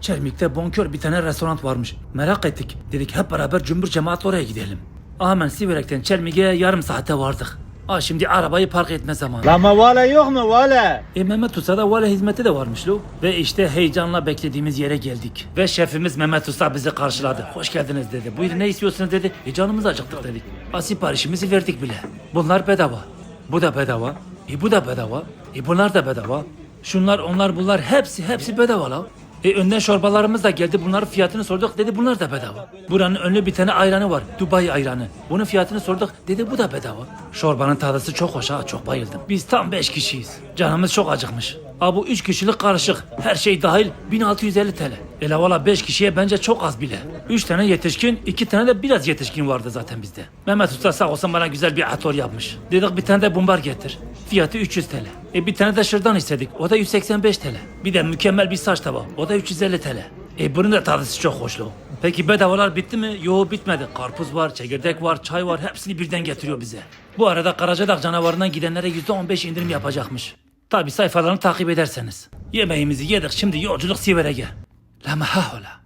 Çelmik'te bonkör bir tane restoran varmış. Merak ettik. Dedik hep beraber cümbür cemaat oraya gidelim. Hemen Siverek'ten Çelmik'e yarım saate vardık. Aa şimdi arabayı park etme zamanı. Lama vale yok mu vale? E Mehmet Usta'da vale hizmeti de varmış lo. Ve işte heyecanla beklediğimiz yere geldik. Ve şefimiz Mehmet Usta bizi karşıladı. Hoş geldiniz dedi. Buyurun ne istiyorsunuz dedi. E canımız acıktık dedik. A siparişimizi verdik bile. Bunlar bedava. Bu da bedava. E bu da bedava. E bunlar da bedava. Şunlar onlar bunlar hepsi hepsi bedava la. E önden çorbalarımız da geldi. Bunların fiyatını sorduk. Dedi bunlar da bedava. Buranın önlü bir tane ayranı var. Dubai ayranı. Bunun fiyatını sorduk. Dedi bu da bedava. Çorbanın tadısı çok hoş ha. Çok bayıldım. Biz tam 5 kişiyiz. Canımız çok acıkmış. Ha bu 3 kişilik karışık. Her şey dahil 1650 TL. Ele valla 5 kişiye bence çok az bile. 3 tane yetişkin, 2 tane de biraz yetişkin vardı zaten bizde. Mehmet Usta sağ olsun bana güzel bir atol yapmış. Dedik bir tane de bumbar getir. Fiyatı 300 TL. E bir tane de şırdan istedik. O da 185 TL. Bir de mükemmel bir saç tabağı. O da 350 TL. E bunun da tadısı çok hoşlu. Peki bedavalar bitti mi? Yo bitmedi. Karpuz var, çekirdek var, çay var. Hepsini birden getiriyor bize. Bu arada Karacadağ canavarından gidenlere %15 indirim yapacakmış. Tabi sayfalarını takip ederseniz. Yemeğimizi yedik şimdi yolculuk Siverek'e. La mahahola.